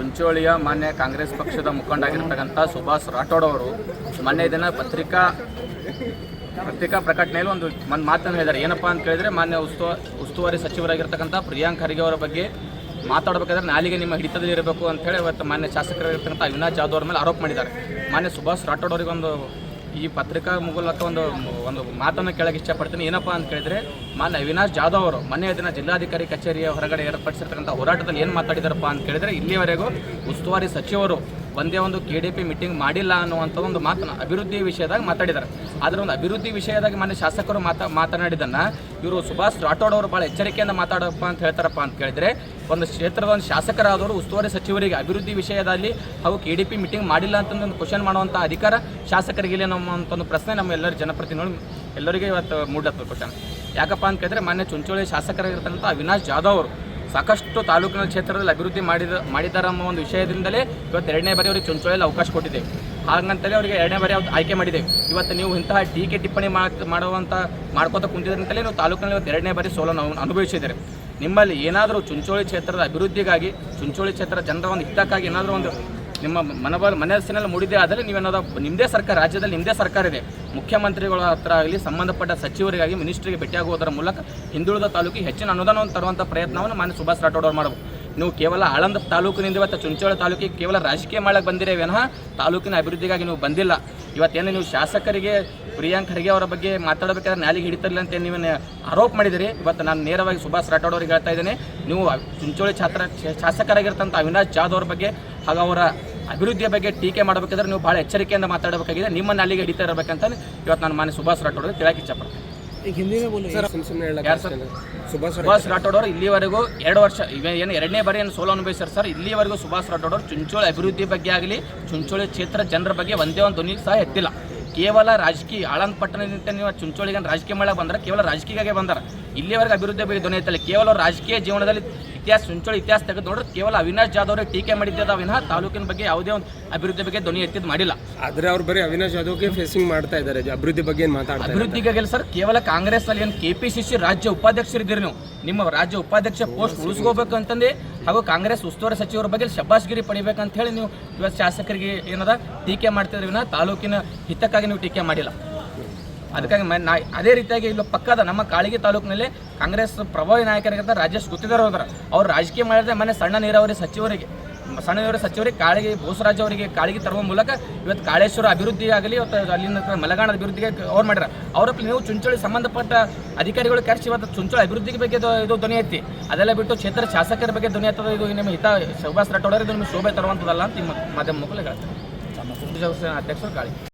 ಚುಂಚೋಳಿಯ ಮಾನ್ಯ ಕಾಂಗ್ರೆಸ್ ಪಕ್ಷದ ಮುಖಂಡಾಗಿರ್ತಕ್ಕಂಥ ಸುಭಾಷ್ ರಾಠೋಡ್ ಅವರು ಮೊನ್ನೆ ದಿನ ಪತ್ರಿಕಾ ಪತ್ರಿಕಾ ಪ್ರಕಟಣೆಯಲ್ಲಿ ಒಂದು ಒಂದು ಮಾತನ್ನು ಹೇಳಿದ್ದಾರೆ. ಏನಪ್ಪ ಅಂತ ಕೇಳಿದ್ರೆ ಮಾನ್ಯ ಉಸ್ತುವ, ಉಸ್ತುವಾರಿ ಸಚಿವರಾಗಿರ್ತಕ್ಕಂಥ ಪ್ರಿಯಾಂಕ್ ಖರ್ಗೆ ಅವರ ಬಗ್ಗೆ ಮಾತಾಡಬೇಕಾದ್ರೆ ನಾಲಿಗೆ ನಿಮ್ಮ ಹಿಡಿತದಲ್ಲಿ ಇರಬೇಕು ಅಂತ ಹೇಳಿ ಇವತ್ತು ಮಾನ್ಯ ಶಾಸಕರಾಗಿರ್ತಕ್ಕಂಥ ಅವಿನಾಶ್ ಜಾಧವ್ ಅವ್ರ ಮೇಲೆ ಆರೋಪ ಮಾಡಿದ್ದಾರೆ. ಮಾನ್ಯ ಸುಭಾಷ್ ರಾಠೋಡ್ ಅವರಿಗೆ ಒಂದು ಈ ಪತ್ರಿಕಾ ಮೂಲಕ ಒಂದು ಒಂದು ಮಾತನ್ನು ಕೇಳಕ್ಕೆ ಇಷ್ಟಪಡ್ತೀನಿ. ಏನಪ್ಪಾ ಅಂತ ಕೇಳಿದ್ರೆ, ಮಾನ್ಯ ಅವಿನಾಶ್ ಜಾಧವ್ ಅವರು ಮೊನ್ನೆ ದಿನ ಜಿಲ್ಲಾಧಿಕಾರಿ ಕಚೇರಿಯ ಹೊರಗಡೆ ಏರ್ಪಡಿಸಿರ್ತಕ್ಕಂಥ ಹೋರಾಟದಲ್ಲಿ ಏನು ಮಾತಾಡಿದಾರಪ್ಪ ಅಂತ ಕೇಳಿದ್ರೆ ಇಲ್ಲಿಯವರೆಗೂ ಉಸ್ತುವಾರಿ ಸಚಿವರು ಒಂದೇ ಒಂದು ಕೆ ಡಿ ಪಿ ಮೀಟಿಂಗ್ ಮಾಡಿಲ್ಲ ಅನ್ನುವಂಥ ಒಂದು ಮಾತನ್ನು ಅಭಿವೃದ್ಧಿ ವಿಷಯದಾಗ ಮಾತಾಡಿದ್ದಾರೆ. ಆದರೆ ಒಂದು ಅಭಿವೃದ್ಧಿ ವಿಷಯದಾಗ ಮಾನ್ಯ ಶಾಸಕರು ಮಾತಾ ಮಾತನಾಡಿದ್ದನ್ನು ಇವರು ಸುಭಾಷ್ ರಾಠೋಡ್ ಅವರು ಭಾಳ ಎಚ್ಚರಿಕೆಯಿಂದ ಮಾತಾಡಪ್ಪ ಅಂತ ಹೇಳ್ತಾರಪ್ಪ ಅಂತ ಕೇಳಿದ್ರೆ ಒಂದು ಕ್ಷೇತ್ರದ ಒಂದು ಶಾಸಕರಾದವರು ಉಸ್ತುವಾರಿ ಸಚಿವರಿಗೆ ಅಭಿವೃದ್ಧಿ ವಿಷಯದಲ್ಲಿ ಹಾಗೂ ಕೆ ಡಿ ಪಿ ಮೀಟಿಂಗ್ ಮಾಡಿಲ್ಲ ಅಂತಂದು ಒಂದು ಕ್ವಶನ್ ಮಾಡುವಂಥ ಅಧಿಕಾರ ಶಾಸಕರಿಗಿಲ್ಲ ನಮ್ಮ ಒಂದು ಪ್ರಶ್ನೆ ನಮ್ಮ ಎಲ್ಲರ ಜನಪ್ರತಿನಿಧಿಗಳು ಎಲ್ಲರಿಗೆ ಇವತ್ತು ಮೂಡತ್ತ ಕ್ವಶನ್ ಯಾಕಪ್ಪ ಅಂತ ಕೇಳಿದ್ರೆ ಮಾನ್ಯ ಚುಂಚೋಳಿ ಶಾಸಕರಾಗಿರ್ತಕ್ಕಂಥ ಅವಿನಾಶ್ ಜಾಧವ್ ಅವರು ಸಾಕಷ್ಟು ತಾಲೂಕಿನ ಕ್ಷೇತ್ರದಲ್ಲಿ ಅಭಿವೃದ್ಧಿ ಮಾಡಿದ ಮಾಡಿದ್ದಾರೆ ಅನ್ನೋ ಒಂದು ವಿಷಯದಿಂದಲೇ ಇವತ್ತು ಎರಡನೇ ಬಾರಿ ಅವರಿಗೆ ಚುಂಚೋಳಿಯಲ್ಲಿ ಅವಕಾಶ ಕೊಟ್ಟಿದೆ. ಹಾಗಂತಲೇ ಅವರಿಗೆ ಎರಡನೇ ಬಾರಿ ಆಯ್ಕೆ ಮಾಡಿದೆ. ಇವತ್ತು ನೀವು ಇಂತಹ ಟೀಕೆ ಟಿಪ್ಪಣಿ ಮಾಡ್- ಮಾಡುವಂಥ ಮಾಡ್ಕೋತ ಕುಂತಿದ್ರಂತಲೇ ನೀವು ತಾಲೂಕಿನಲ್ಲಿ ಇವತ್ತು ಎರಡನೇ ಬಾರಿ ಸೋಲನ್ನು ಅನುಭವಿಸಿದ್ದಾರೆ. ನಿಮ್ಮಲ್ಲಿ ಏನಾದರೂ ಚುಂಚೋಳಿ ಕ್ಷೇತ್ರದ ಅಭಿವೃದ್ಧಿಗಾಗಿ, ಚುಂಚೋಳಿ ಕ್ಷೇತ್ರ ಜನರ ಒಂದು ಹಿತಕ್ಕಾಗಿ ಏನಾದರೂ ಒಂದು ನಿಮ್ಮ ಮನೋಬಲ ಮನಸ್ಸಿನಲ್ಲಿ ಮೂಡಿದೆ, ಆದರೆ ನೀವೇನಾದ್ರು ನಿಮ್ಮದೇ ಸರ್ಕಾರ, ರಾಜ್ಯದಲ್ಲಿ ನಿಮ್ಮದೇ ಸರ್ಕಾರ ಇದೆ. ಮುಖ್ಯಮಂತ್ರಿಗಳ ಹತ್ರ ಆಗಲಿ, ಸಂಬಂಧಪಟ್ಟ ಸಚಿವರಿಗಾಗಿ, ಮಿನಿಸ್ಟ್ರಿಗೆ ಭೇಟಿಯಾಗುವುದರ ಮೂಲಕ ಹಿಂದುಳಿದ ತಾಲೂಕಿಗೆ ಹೆಚ್ಚಿನ ಅನುದಾನವನ್ನು ತರುವಂಥ ಪ್ರಯತ್ನವನ್ನು ಮಾನ್ಯ ಸುಭಾಷ್ ರಾಠೋಡ್ ಅವರು ಮಾಡಬೇಕು. ನೀವು ಕೇವಲ ಆಳಂದ ತಾಲೂಕಿನಿಂದ ಇವತ್ತು ಚುಂಚೋಳ ತಾಲೂಕಿಗೆ ಕೇವಲ ರಾಜಕೀಯ ಮಾಡಕ್ಕೆ ಬಂದಿರೇ ವಿನಃ ತಾಲೂಕಿನ ಅಭಿವೃದ್ಧಿಗಾಗಿ ನೀವು ಬಂದಿಲ್ಲ. ಇವತ್ತೇನು ನೀವು ಶಾಸಕರಿಗೆ ಪ್ರಿಯಾಂಕ್ ಖರ್ಗೆ ಅವರ ಬಗ್ಗೆ ಮಾತಾಡಬೇಕಾದ್ರೆ ನಾಲಿಗೆ ಹಿಡಿತಿರಲಿಲ್ಲ ಅಂತ ನೀವೇನು ಆರೋಪ ಮಾಡಿದಿರಿ. ಇವತ್ತು ನಾನು ನೇರವಾಗಿ ಸುಭಾಷ್ ರಾಠೋಡ್ ಅವರಿಗೆ ಹೇಳ್ತಾ ಇದ್ದೇನೆ. ನೀವು ಚುಂಚೋಳಿ ಛಾತ್ರ ಶಾಸಕರಾಗಿರ್ತಂಥ ಅವಿನಾಶ್ ಜಾಧವ್ ಅವ್ರ ಬಗ್ಗೆ ಹಾಗೂ ಅವರ ಅಭಿವೃದ್ಧಿಯ ಬಗ್ಗೆ ಟೀಕೆ ಮಾಡಬೇಕಾದ್ರೆ ನೀವು ಭಾಳ ಎಚ್ಚರಿಕೆಯಿಂದ ಮಾತಾಡಬೇಕಾಗಿದೆ. ನಿಮ್ಮ ನಾಲಿಗೆ ಹಿಡಿತಾ ಇರಬೇಕಂತ ಇವತ್ತು ನಾನು ಮಾನ್ಯ ಸುಭಾಷ್ ರಾಠೋಡ್ ಅವರಿಗೆ ಕೇಳಕ್ಕೆ ಇಚ್ಛಪಡ್ತೀನಿ? ಸುಭಾಷ್ ಸುಭಾಷ್ ರಾಠೋಡ್ ಅವರು ಇಲ್ಲಿವರೆಗೂ ಎರಡು ವರ್ಷ ಇವೆ ಏನು ಎರಡನೇ ಬಾರಿ ಏನು ಸೋಲು ಅನುಭವಿಸ್ತಾರೆ ಸರ್. ಇಲ್ಲಿವರೆಗೂ ಸುಭಾಷ್ ರಾಠೋಡ್ ಅವರು ಚುಂಚೋಳಿ ಅಭಿವೃದ್ಧಿ ಬಗ್ಗೆ ಆಗಲಿ ಚುಂಚೋಳಿ ಕ್ಷೇತ್ರ ಜನರ ಬಗ್ಗೆ ಒಂದೇ ಒಂದು ಧ್ವನಿ ಸಹ ಎತ್ತಿಲ್ಲ. ಕೇವಲ ರಾಜಕೀಯ ಆಳಂದ ಪಟ್ಟಣದಿಂದ ನೀವು ಚುಂಚೋಳಿಗೆ ರಾಜಕೀಯ ಮಾಡಕ್ಕೆ ಬಂದ್ರೆ ಕೇವಲ ರಾಜಕೀಯಕ್ಕೆ ಬಂದಾರ. ಇಲ್ಲಿವರೆಗೆ ಅಭಿವೃದ್ಧಿ ಧ್ವನಿ ಎತ್ತಲ್ಲ ಕೇವಲ ರಾಜಕೀಯ ಜೀವನದಲ್ಲಿ ಇತಿಹಾಸ ಚುಂಚೋಳಿ ಇತಿಹಾಸ ತೆಗೆದು ನೋಡಿದ್ರೆ ಕೇವಲ ಅವಿನಾಶ್ ಜಾಧವ್ ಅವರಿಗೆ ಟೀಕೆ ಮಾಡಿದ್ದ ವಿನಃ ತಾಲೂಕಿನ ಬಗ್ಗೆ ಯಾವುದೇ ಒಂದು ಅಭಿವೃದ್ಧಿ ಬಗ್ಗೆ ಧ್ವನಿ ಎತ್ತಿದ್ ಮಾಡಿಲ್ಲ. ಆದ್ರೆ ಅವ್ರು ಬರೀ ಅವಿನಾಶ್ ಜಾಧವ್ಗೆ ಫೇಸಿಂಗ್ ಮಾಡ್ತಾ ಇದ್ದಾರೆ ಅಭಿವೃದ್ಧಿ ಬಗ್ಗೆ ಮಾತಾಡ್ತಾರೆ ಅಭಿವೃದ್ಧಿಗಾಗಿ ಸರ್ ಕೇವಲ ಕಾಂಗ್ರೆಸ್ ಅಲ್ಲಿ ಏನು ಕೆ ಪಿ ಸಿ ಸಿ ರಾಜ್ಯ ಉಪಾಧ್ಯಕ್ಷರಿದ್ದೀರಿ ನೀವು. ನಿಮ್ಮ ರಾಜ್ಯ ಉಪಾಧ್ಯಕ್ಷ ಪೋಸ್ಟ್ ಉಳಿಸ್ಕೋಬೇಕು ಅಂತಂದು ಹಾಗೂ ಕಾಂಗ್ರೆಸ್ ಉಸ್ತುವಾರಿ ಸಚಿವರ ಬಗ್ಗೆ ಶಬಾಷ್ಗಿರಿ ಪಡಿಬೇಕಂತ ಹೇಳಿ ನೀವು ಇವತ್ತು ಶಾಸಕರಿಗೆ ಏನದ ಟೀಕೆ ಮಾಡ್ತಿದ್ರೆ ವಿನಃ ತಾಲೂಕಿನ ಹಿತಕ್ಕಾಗಿ ನೀವು ಟೀಕೆ ಮಾಡಿಲ್ಲ. ಅದಕ್ಕಾಗಿ ನಾ ಅದೇ ರೀತಿಯಾಗಿ ಇಲ್ಲಿ ಪಕ್ಕದ ನಮ್ಮ ಕಾಳಿಗೆ ತಾಲೂಕಿನಲ್ಲಿ ಕಾಂಗ್ರೆಸ್ ಪ್ರಭಾವಿ ನಾಯಕರಿಗಿಂತ ರಾಜೇಶ್ ಗುತ್ತಿದಾರ್ ಹೋದ್ರ ಅವ್ರು ರಾಜಕೀಯ ಮಾಡಿದ್ರೆ ಮನೆ ಸಣ್ಣ ನೀರಾವರಿ ಸಚಿವರಿಗೆ ಸಣ್ಣ ನೀರಾವರಿ ಸಚಿವರಿಗೆ ಕಾಳಿಗೆ ಬೋಸರಾಜ್ ಅವರಿಗೆ ಕಾಳಿಗೆ ತರುವ ಮೂಲಕ ಇವತ್ತು ಕಾಳೇಶ್ವರ ಅಭಿವೃದ್ಧಿ ಆಗಲಿ ಇವತ್ತು ಅಲ್ಲಿನ ಮಲಗಾಣ ಅಭಿವೃದ್ಧಿಗೆ ಅವ್ರು ಮಾಡ್ಯಾರ ಅವ್ರ ನೀವು ಚುಂಚೋಳಿ ಸಂಬಂಧಪಟ್ಟ ಅಧಿಕಾರಿಗಳು ಕರೆಸಿ ಇವತ್ತು ಚುಂಚೋಳಿ ಅಭಿವೃದ್ಧಿಗೆ ಬಗ್ಗೆ ಇದು ಧ್ವನಿ ಐತಿ. ಅದೆಲ್ಲ ಬಿಟ್ಟು ಕ್ಷೇತ್ರ ಶಾಸಕರ ಬಗ್ಗೆ ಧ್ವನಿ ಆಗ್ತದೆ ಇದು ನಿಮ್ಮ ಹಿತ ಸುಭಾಷ್ ರಾಠೋಡ್ ಇದು ನಿಮಗೆ ಶೋಭೆ ತರುವಂಥದ್ದಲ್ಲ ಅಂತ ನಿಮ್ಮ ಮಾಧ್ಯಮ ಮೂಲಕ ಹೇಳ್ತಾರೆ. ಅಧ್ಯಕ್ಷರು ಕಾಳಿ.